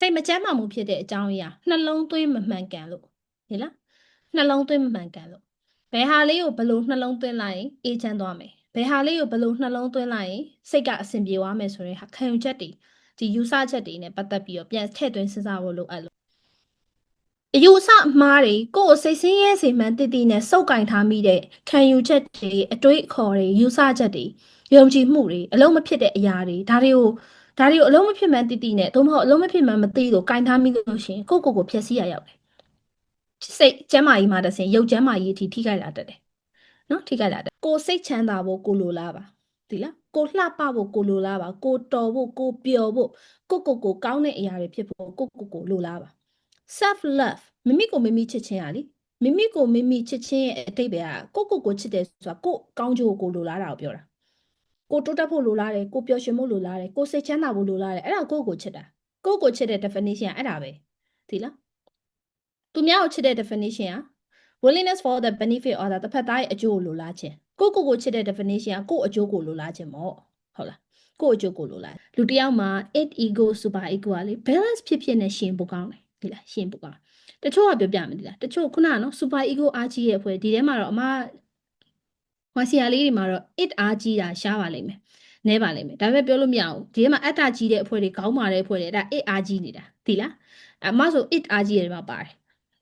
စိတ်မချမ်းသာမှုဖြစ်တဲ့အကြောင်းအရာနှလုံးသွင်းမမှန်ကန်လို့ဟဲ့လားနှလုံးသွင်းမမှန်ကန်လို့ဘယ်ဟာလေးကိုဘယ်လိုနှလုံးသွင်းလိုက်ရင်အေးချမ်းသွားမယ်ဘယ်ဟာလေးကိုဘယ်လိုနှလုံးသွင်းလိုက်ရင်စိတ်ကအဆင်ပြေသွားမယ်ဆိုတဲ့ဟာခံယူချက်တွေဒီယူဆချက်တွေနဲ့ပတ်သက်ပြီးတော့ပြန်ထည့်သွင်းစဉ်းစားဖို့လိုအပ်လို့အယူအဆအမှားတွေကိုယ့်ကိုစိတ်ဆင်းရဲစေမှန်းတည်တည်နဲ့စုပ်ကင်ထားမိတဲ့ခံယူချက်တွေအတွေးအခေါ်တွေယူဆချက်တွေယုံကြည်မှုတွေအလုံးမဖြစ်တဲ့အရာတွေဒါတွေကို ဒါတွေကိုအလုံးမဖြစ်မှန်းတည်တည်နဲ့သို့မဟုတ်အလုံးမဖြစ်မှန်းမသိလို့ကင်ထားမိလို့ရှိရင်ကိုယ့်ကိုယ်ကိုဖျက်ဆီးရရောက်တယ်စိတ်ကျမ်းမာရေးမှာတစ်ဆင့်ရုပ်ကျမ်းမာရေးအထိထိခိုက်လာတတ်တယ်နော်ထိခိုက်လာတယ်ကိုယ်စိတ်ချမ်းသာဖို့ကိုလိုလားပါဒီလားကိုလှပဖို့ကိုလိုလားပါကိုတော်ဖို့ကိုပျော်ဖို့ကိုကိုကိုကောင်းတဲ့အရာတွေဖြစ်ဖို့ကိုကိုကိုလိုလားပါ self love မိမိကိုမိမိချစ်ခြင်းอ่ะလေမိမိကိုမိမိချစ်ခြင်းရဲ့အတိတ်ပဲကကိုကိုကိုချစ်တယ်ဆိုတာကိုကောင်းကျိုးကိုလိုလားတာကိုပြောတာ ကိုတိုးတက်ဖို့လိုလားတယ်ကိုပျော်ရွှင်ဖို့လိုလားတယ်ကိုစိတ်ချမ်းသာဖို့လိုလားတယ်အဲ့ဒါကိုကိုချစ်တာကိုကိုချစ်တဲ့ definition ကအဲ့ဒါပဲဒီလားသူများကိုချစ်တဲ့ definition က willingness for the benefit or the တစ်ဖက်သားရဲ့အကျိုးကိုလိုလားခြင်းကိုကိုကိုချစ်တဲ့ definition ကကိုအကျိုးကိုလိုလားခြင်းပေါ့ဟုတ်လားကိုအကျိုးကိုလိုလားလူတစ်ယောက်မှာ it ego super ego ကလေ balance ဖြစ်ဖြစ်နဲ့ရှင်ဖို့ကောင်းတယ်ဒီလားရှင်ဖို့ကောင်းတချို့ကပြောပြမယ်ဒီလားတချို့ခုနကနော် super ego အားကြီးရဲ့အဖွဲ့ဒီထဲမှာတော့အမ ဟောစီယာလေးတွေမှာတော့ it အားကြီးတာရှားပါလိမ့်မယ်နဲပါလိမ့်မယ်ဒါပေမဲ့ပြောလို့မရဘူးဒီထဲမှာအတ္တကြီးတဲ့အဖွဲ့တွေခေါင်းမာတဲ့အဖွဲ့တွေအဲ့ဒါ it အားကြီးနေတာဒီလားအမဆို it အားကြီးရဲ့မှာပါတယ်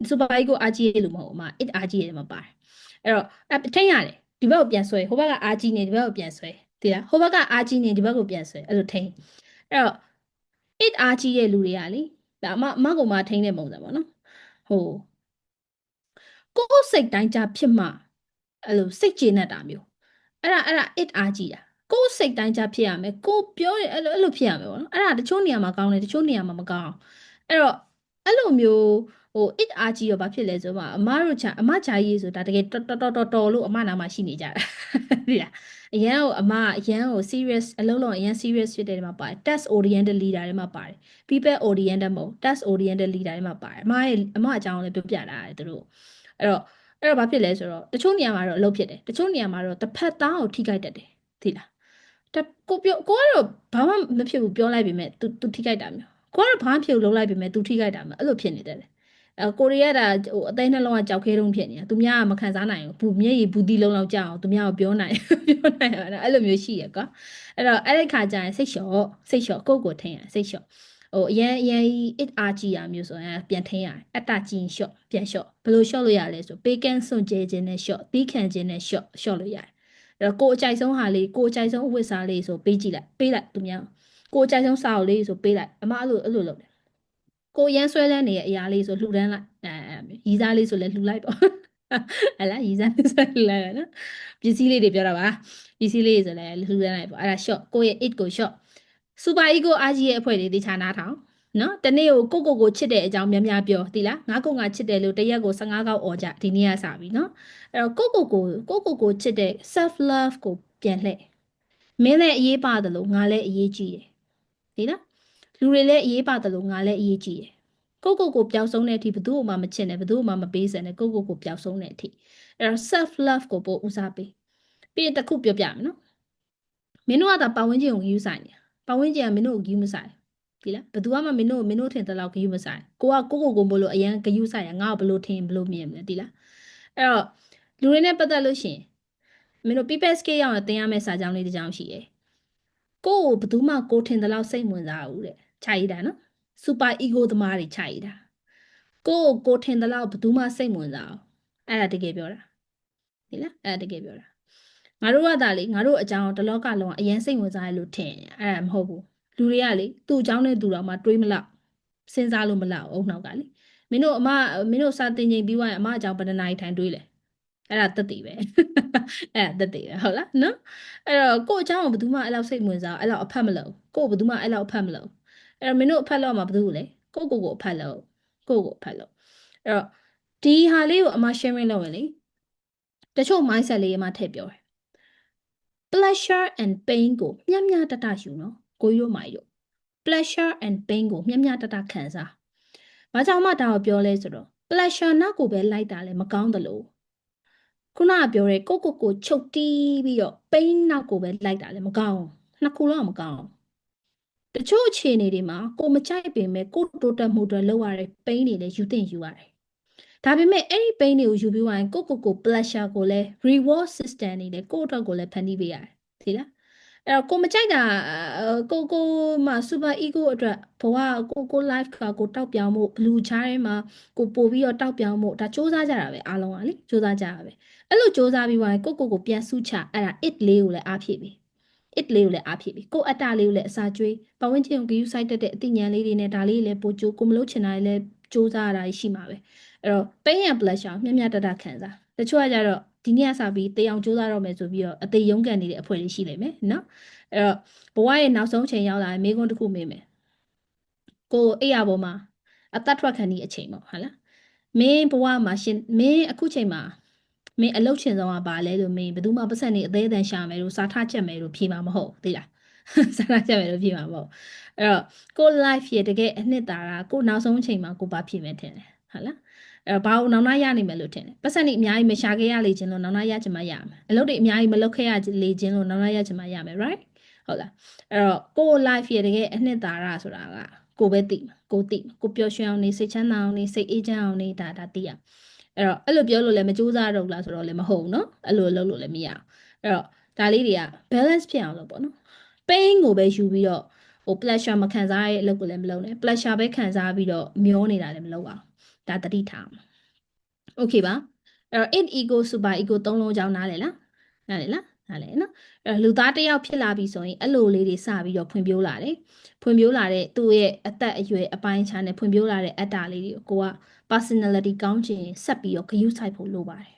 super ego အားကြီးရဲ့လို့မဟုတ်အမ it အားကြီးရဲ့မှာပါတယ်အဲ့တော့အထိတ်ရတယ်ဒီဘက်ကိုပြန်ဆွဲဟိုဘက်ကအားကြီးနေဒီဘက်ကိုပြန်ဆွဲဒီလားဟိုဘက်ကအားကြီးနေဒီဘက်ကိုပြန်ဆွဲအဲ့လိုထိန်အဲ့တော့ it အားကြီးရဲ့လူတွေကလေဒါအမအမကမှထိန်တဲ့ပုံစံပေါ့နော်ဟိုကိုယ်စိတ်တိုင်းကြဖြစ်မှ အဲ့လိုစိတ်ကျေနပ်တာမျိုးအဲ့ဒါအဲ့ဒါ it အားကြီးတာကိုယ်စိတ်တိုင်းကြဖြစ်ရမယ်ကိုပြောတယ်အဲ့လိုအဲ့လိုဖြစ်ရမယ်ပေါ့နော်အဲ့ဒါတချို့နေရာမှာကောင်းတယ်တချို့နေရာမှာမကောင်းအဲ့တော့အဲ့လိုမျိုးဟို it အားကြီးရောဘာဖြစ်လဲဆိုတော့အမတို့ချာအမချာကြီးဆိုတာတကယ်တော်တော်တော်တော်လို့အမနာမှာရှိနေကြတာဒီလားအရန်ကိုအမအရန်ကို serious အလုံးလုံးအရန် serious ဖြစ်တဲ့နေရာမှာပါတယ် task oriented leader တွေမှာပါတယ် people oriented မဟုတ် task oriented leader တွေမှာပါတယ်အမရဲ့အမအကြောင်းလည်းပြောပြတာတယ်သူတို့အဲ့တော့ အဲ့တော့ဘာဖြစ်လဲဆိုတော့တချို့နေရာမှာတော့အလုပ်ဖြစ်တယ်တချို့နေရာမှာတော့တစ်ဖက်သားကိုထိခိုက်တတ်တယ်သိလားတကိုပြောကိုကတော့ဘာမှမဖြစ်ဘူးပြောလိုက်ပြီမဲ့ तू तू ထိခိုက်တာမျိုးကိုကတော့ဘာမှဖြစ်ဘူးလုပ်လိုက်ပြီမဲ့ तू ထိခိုက်တာမျိုးအဲ့လိုဖြစ်နေတယ်အဲကိုရီးယားဒါဟိုအသိနှလုံးကကြောက်ခဲတုံးဖြစ်နေတာသူများကမခံစားနိုင်ဘူးဘူးမျက်ရည်ဘူးတီလုံးလောက်ကြောက်အောင်သူများကပြောနိုင်ပြောနိုင်တာအဲ့လိုမျိုးရှိရကွာအဲ့တော့အဲ့ဒီခါကျရင်စိတ်လျှော့စိတ်လျှော့ကိုယ့်ကိုထင်ရစိတ်လျှော့ ဟိုအရင်အရင် it အားကြီးရမျိုးဆိုရင်ပြန်ထင်းရတယ်အတ္တကြီးလျှော့ပြန်လျှော့ဘယ်လိုလျှော့လို့ရလဲဆိုပေးကန်းစွန့်ကြဲခြင်းနဲ့လျှော့သီးခံခြင်းနဲ့လျှော့လျှော့လို့ရတယ်အဲ့တော့ကိုယ်အကြိုက်ဆုံးဟာလေးကိုယ်အကြိုက်ဆုံးအဝတ်စားလေးဆိုပေးကြည့်လိုက်ပေးလိုက်သူများကိုယ်အကြိုက်ဆုံးစာအုပ်လေးဆိုပေးလိုက်အမအဲ့လိုအဲ့လိုလုပ်တယ်ကိုရမ်းဆွဲလန်းနေတဲ့အရာလေးဆိုလှူဒန်းလိုက်အဲရီးစားလေးဆိုလည်းလှူလိုက်ပေါ့ဟဲ့လားရီးစားလေးဆိုလှူလိုက်ရနော်ပစ္စည်းလေးတွေပြောတာပါပစ္စည်းလေးဆိုလည်းလှူဒန်းလိုက်ပေါ့အဲ့ဒါ short ကိုရဲ့ it ကို short super ego အားကြီးရဲ့အဖွဲ့တွေတေချာနားထောင်နော်တနေ့ကိုကိုကိုကိုချစ်တဲ့အကြောင်းများများပြောဒီလားငါကိုငါချစ်တယ်လို့တရက်ကို15ခေါက်អော်ကြဒီနေ့ကစပြီနော်အဲ့တော့ကိုကိုကိုကိုကိုကိုချစ်တဲ့ self love ကိုပြန်လှည့်မင်းလည်းအရေးပါတယ်လို့ငါလည်းအရေးကြီးတယ်ဒီလားလူတွေလည်းအရေးပါတယ်လို့ငါလည်းအရေးကြီးတယ်ကိုကိုကိုပျောက်ဆုံးတဲ့အထိဘယ်သူမှမချစ်နဲ့ဘယ်သူမှမပေးစံနဲ့ကိုကိုကိုပျောက်ဆုံးတဲ့အထိအဲ့တော့ self love ကိုပို့ဦးစားပေးပြီးရင်တစ်ခုပြောပြမယ်နော်မင်းတို့ကဒါပတ်ဝန်းကျင်ကိုယူဆိုင်နေတာ ပတ်ဝန်းကျင်ကမင်းတို့ကိုယူမဆိုင်ဒီလားဘယ်သူမှမင်းတို့မင်းတို့ထင်တဲ့လောက်ဂယူမဆိုင်ကိုကကိုကိုကိုမလို့အရန်ဂယူဆိုင်ရငါ့ကိုဘလို့ထင်ဘလို့မြင်မလဲဒီလားအဲ့တော့လူတွေနဲ့ပတ်သက်လို့ရှင်မင်းတို့ people scale ရောက်ရင်တင်ရမယ့်စာကြောင်းလေးတစ်ကြောင်းရှိရယ်ကိုကိုဘယ်သူမှကိုထင်တဲ့လောက်စိတ်ဝင်စားဘူးတဲ့ခြာရည်တာနော် super ego သမားတွေခြာရည်တာကိုကိုကိုထင်တဲ့လောက်ဘယ်သူမှစိတ်ဝင်စားအောင်အဲ့ဒါတကယ်ပြောတာဒီလားအဲ့ဒါတကယ်ပြောတာ ငါတို့ကဒါလေငါတို့အကြောင်းတလောကလုံးအရင်စိတ်ဝင်စားရလို့ထင်အဲ့ဒါမဟုတ်ဘူးလူတွေကလေသူ့အကြောင်းနဲ့သူတော်မှတွေးမလောက်စဉ်းစားလို့မလောက်အုံနောက်ကလေမင်းတို့အမမင်းတို့စာတင်ချိန်ပြီးွားရင်အမအကြောင်းဘယ်နှစ်နာရီထိုင်တွေးလဲအဲ့ဒါတက်တည်ပဲအဲ့ဒါတက်တည်ပဲဟုတ်လားနော်အဲ့တော့ကို့အကြောင်းကိုဘယ်သူမှအဲ့လောက်စိတ်ဝင်စားအဲ့လောက်အဖတ်မလို့ကို့ဘယ်သူမှအဲ့လောက်အဖတ်မလို့အဲ့တော့မင်းတို့အဖတ်လောက်မှာဘယ်သူလဲကို့ကိုကိုအဖတ်လို့ကို့ကိုအဖတ်လို့အဲ့တော့ဒီဟာလေးကိုအမ sharing လုပ်ရင်လေတချို့ mindset လေးအမထည့်ပြောတယ် pleasure and pain ကိုမျှမျှတတယူနော်ကိုရိုးမိုင်တို့ pleasure and pain ကိုမျှမျှတတခံစား။ဘာကြောင့်မှဒါကိုပြောလဲဆိုတော့ pleasure နောက်ကိုပဲလိုက်တာလည်းမကောင်းသလိုခုနကပြောတဲ့ကိုကိုကိုချုပ်တီးပြီးတော့ pain နောက်ကိုပဲလိုက်တာလည်းမကောင်းနှစ်ခုလုံးမကောင်းတချို့အခြေအနေတွေမှာကိုမကြိုက်ပင်မဲ့ကိုတိုးတက်မှုတွေလောက်ရတဲ့ pain တွေလည်းယူသင့်ယူရတယ် ဒါပေမဲ့အဲ့ဒီ pain တွေကိုယူပြီးသွားရင်ကိုကိုကို pleasure ကိုလည်း reward system နေတယ်ကိုအတွက်ကိုလည်းဖန်တီးပေးရတယ်သိလားအဲ့တော့ကိုမကြိုက်တာအာကိုကိုမှာ super ego အတွက်ဘဝကိုကို life ကကိုတောက်ပြောင်မှု blue ချားထဲမှာကိုပို့ပြီးတော့တောက်ပြောင်မှုဒါစ조사ကြတာပဲအားလုံးကလေစ조사ကြတာပဲအဲ့လိုစ조사ပြီးသွားရင်ကိုကိုကိုပြန်စုချအဲ့ဒါ it လေးကိုလည်းအားဖြည့်ပြီ it လေးကိုလည်းအားဖြည့်ပြီကိုအတ္တလေးကိုလည်းအစာကျွေးပတ်ဝန်းကျင်ကိုဂရုစိုက်တတ်တဲ့အသိဉာဏ်လေးတွေနဲ့ဒါလေးလည်းပို့ကြိုးကိုမလို့ချင်တာတွေလည်းစ조사ရတာရှိမှာပဲ အဲ့တော့ pain and pleasure မျက်မျက်တတခံစားတချို့ကကြတော့ဒီနေ့ကစပြီးတေအောင်စ조사တော့မယ်ဆိုပြီးတော့အသေးရုံးကန်နေတဲ့အဖွဲ့တွေရှိလိမ့်မယ်နော်အဲ့တော့ဘဝရဲ့နောက်ဆုံးချိန်ရောက်လာရင်မိကုန်းတစ်ခုမေးမယ်ကိုအိယာပေါ်မှာအသက်ထွက်ခံဒီအချိန်ပေါ့ဟာလားမင်းဘဝမှာရှင်မင်းအခုချိန်မှာမင်းအလုပ်ချင်ဆုံးကဘာလဲလို့မင်းဘယ်သူမှပတ်စံနေအသေးအတန်ရှာမယ်လို့စာထချက်မယ်လို့ဖြေမှာမဟုတ်သိလားစာထချက်မယ်လို့ဖြေမှာမဟုတ်အဲ့တော့ကို life ရဲ့တကယ်အနှစ်သာရကိုနောက်ဆုံးချိန်မှာကိုဘာဖြေမယ်ထင်တယ်ဟာလား အဲ့တော့ဘာလို့နောင်နာရနိုင်မယ်လို့ထင်တယ်ပတ်စံနေအများကြီးမရှာခဲ့ရလေခြင်းလို့နောင်နာရချင်မှရမယ်အလုပ်တွေအများကြီးမလုပ်ခဲ့ရလေခြင်းလို့နောင်နာရချင်မှရမယ် right ဟုတ်လားအဲ့တော့ကို life ရဲ့တကယ်အနှစ်သာရဆိုတာကကိုပဲသိမှာကိုသိမှာကိုပျော်ရွှင်အောင်နေစိတ်ချမ်းသာအောင်နေစိတ်အေးချမ်းအောင်နေဒါဒါသိရအဲ့တော့အဲ့လိုပြောလို့လည်းမကြိုးစားတော့လားဆိုတော့လည်းမဟုတ်ဘူးเนาะအဲ့လိုလုပ်လို့လည်းမရအောင်အဲ့တော့ဒါလေးတွေက balance ဖြစ်အောင်လုပ်ပေါ့နော် pain ကိုပဲယူပြီးတော့ဟို pleasure မခံစားရတဲ့အလုပ်ကိုလည်းမလုပ်နဲ့ pleasure ပဲခံစားပြီးတော့မျောနေတာလည်းမလုပ်အောင် ဒါတတိထားအောင် okay ပါအဲ့တော့ it ego super ego သုံးလုံးကြောင်းနားလေလားနားလေလားနားလေနော်အဲ့တော့လူသားတစ်ယောက်ဖြစ်လာပြီဆိုရင်အဲ့လိုလေးတွေစပြီးတော့ဖွံ့ဖြိုးလာတယ်ဖွံ့ဖြိုးလာတဲ့သူ့ရဲ့အသက်အရွယ်အပိုင်းခြားနဲ့ဖွံ့ဖြိုးလာတဲ့အတ္တလေးတွေကိုကိုက personality ကောင်းခြင်းဆက်ပြီးတော့ဂရုစိုက်ဖို့လိုပါတယ်